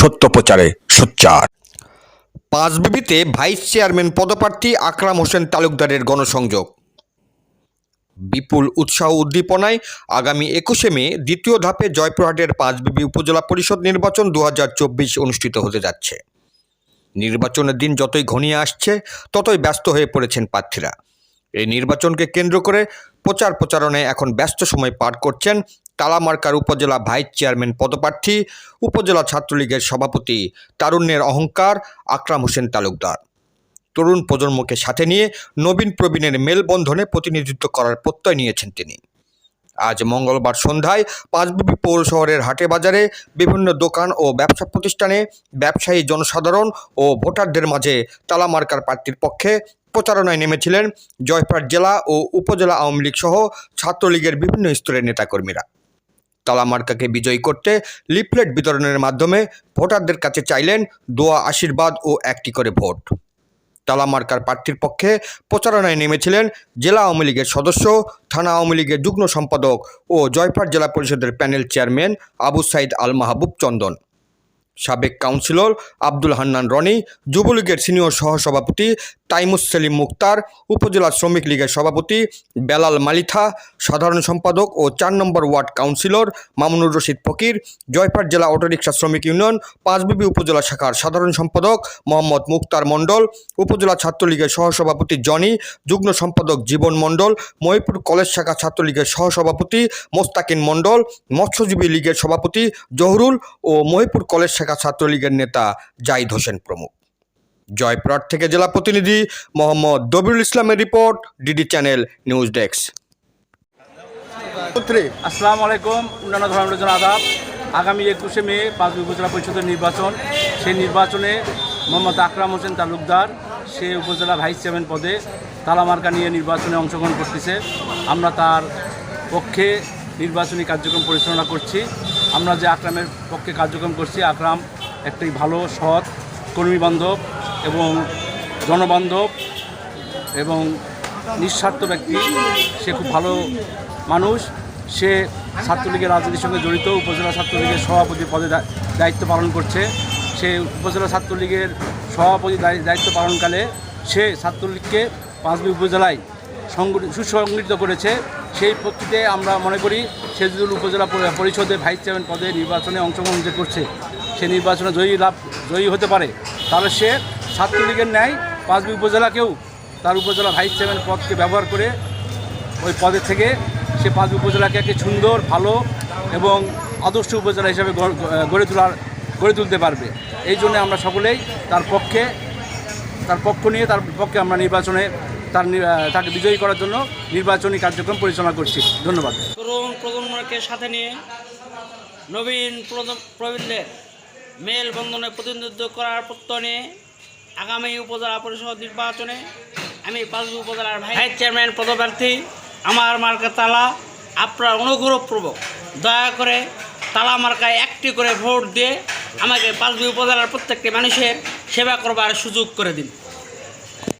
সত্য প্রচারে সোচ্চার। পাঁচবিবিতে ভাইস চেয়ারম্যান পদপ্রার্থী আকরাম হোসেন তালুকদারের গণসংযোগ। বিপুল উৎসাহ উদ্দীপনায় আগামী একুশে মে দ্বিতীয় ধাপে জয়পুরহাটের পাঁচবিবি উপজেলা পরিষদ নির্বাচন দু হাজার চব্বিশ অনুষ্ঠিত হতে যাচ্ছে। নির্বাচনের দিন যতই ঘনিয়ে আসছে, ততই ব্যস্ত হয়ে পড়েছেন প্রার্থীরা। এই নির্বাচনকে কেন্দ্র করে প্রচার প্রচারণায় এখন ব্যস্ত সময় পার করছেন তালামার্কার উপজেলা ভাইস চেয়ারম্যান পদপ্রার্থী, উপজেলা ছাত্রলীগের সভাপতি তারুণ্যের অহংকার, আকরাম হোসেন তালুকদার। তরুণ প্রজন্মকে সাথে নিয়ে নবীন প্রবীণের মেলবন্ধনে প্রতিনিধিত্ব করার প্রত্যয় নিয়েছেন তিনি। আজ মঙ্গলবার সন্ধ্যায় পাঁচবিবি পৌর শহরের হাটে বাজারে বিভিন্ন দোকান ও ব্যবসা প্রতিষ্ঠানে ব্যবসায়ী, জনসাধারণ ও ভোটারদের মাঝে তালামার্কার প্রার্থীর পক্ষে প্রচারণায় নেমেছিলেন জয়পুরহাট জেলা ও উপজেলা আওয়ামী লীগ সহ ছাত্রলীগের বিভিন্ন স্তরের নেতাকর্মীরা। তালামার্কাকে বিজয়ী করতে লিফলেট বিতরণের মাধ্যমে ভোটারদের কাছে চাইলেন দোয়া, আশীর্বাদ ও একটি করে ভোট। তালামার্কার প্রার্থীর পক্ষে প্রচারণায় নেমেছিলেন জেলা আওয়ামী লীগের সদস্য, থানা আওয়ামী লীগের যুগ্ম সম্পাদক ও জয়পাট জেলা পরিষদের প্যানেল চেয়ারম্যান আবু সাইদ আল মাহবুব চন্দন। সাবেক কাউন্সিলর আব্দুল হান্নান রনি, যুবলীগের সিনিয়র সহসভাপতি তাইমুস সেলিম মুক্তার, উপজেলা শ্রমিক লীগের সভাপতি বেলাল মালিথা, সাধারণ সম্পাদক ও চার number ward councillor Mamunur Rashid Fakir Joypat জেলা অটোরিকশা শ্রমিক ইউনিয়ন, পাঁচবিবি উপজেলা শাখার সাধারণ সম্পাদক মোহাম্মদ মুক্তার মণ্ডল, উপজেলা ছাত্রলীগের সহসভাপতি জনি, যুগ্ম সম্পাদক জীবন মণ্ডল, মহিপুর কলেজ শাখা ছাত্রলীগের সহসভাপতি মোস্তাকিন মণ্ডল, মৎস্যজীবী লীগের সভাপতি জহরুল ও মহিপুর কলেজ শাখা ছাত্রলীগের নেতা জাহিদ হোসেন প্রমুখ। জয়পুরহাট থেকে জেলা প্রতিনিধি মোহাম্মদ দবিরুল ইসলামের report DD channel news desk. আসসালামু আলাইকুম অন্যান্য ধর্মের জন্য আদাব। আগামী একুশে মে পাঁচ উপজেলা পরিষদের নির্বাচন। সেই নির্বাচনে মোহাম্মদ আকরাম হোসেন তালুকদার সে উপজেলা ভাইস চেয়ারম্যান পদে তালামার্কা নিয়ে নির্বাচনে অংশগ্রহণ করতেছে। আমরা তার পক্ষে নির্বাচনী কার্যক্রম পরিচালনা করছি। আমরা যে আকরামের পক্ষে কার্যক্রম করছি আকরাম একটি ভালো সৎ কর্মী বান্ধব। এবং জনবান্ধব এবং নিঃস্বার্থ ব্যক্তি, সে খুব ভালো মানুষ, সে ছাত্রলীগের রাজনীতির সঙ্গে জড়িত, উপজেলা ছাত্রলীগের সভাপতি পদে দায়িত্ব পালন করছে। সে উপজেলা ছাত্রলীগের সভাপতি দায়ি- দায়িত্ব পালনকালে সে ছাত্রলীগকে পাঁচবি উপজেলায় সংগঠি- সুসংগঠিত করেছে। সেই প্রেক্ষিতে আমরা মনে করি সে যদি উপজেলা পরিষদে ভাইস চেয়ারম্যান পদে নির্বাচনে অংশগ্রহণ যে করছে, সে নির্বাচনে জয়ী লাভ জয়ী হতে পারে। তাহলে সে ছাত্রলীগের ন্যায় পাঁচবি উপজেলাকেও তার উপজেলা ভাইস চেয়ারম্যান পদকে ব্যবহার করে ওই পদের থেকে সে পাঁচ উপজেলাকে একটি সুন্দর, ভালো এবং আদর্শ উপজেলা হিসাবে গড়- তোলার, গড়ে তুলতে পারবে। এই জন্য আমরা সকলেই তার পক্ষে, তার পক্ষ নিয়ে তার পক্ষে আমরা নির্বাচনে তার তাকে বিজয়ী করার জন্য নির্বাচনী কার্যক্রম পরিচালনা করছি। ধন্যবাদ। তরুণ প্রজন্মকে সাথে নিয়ে নবীন প্রবীণদের মেলবন্ধনে প্রতিনিধিত্ব করার প্রত্যয় নিয়ে আগামী উপজেলা পরিষদ নির্বাচনে আমি পাঁচবি উপজেলার ভাইস চেয়ারম্যান পদপ্রার্থী, আমার মার্কা তালা, আপনার অনুগ্রহপূর্বক দয়া করে তালা মার্কায় একটি করে ভোট দিয়ে আমাকে পাঁচবি উপজেলার প্রত্যেকটি মানুষের সেবা করবার সুযোগ করে দিন।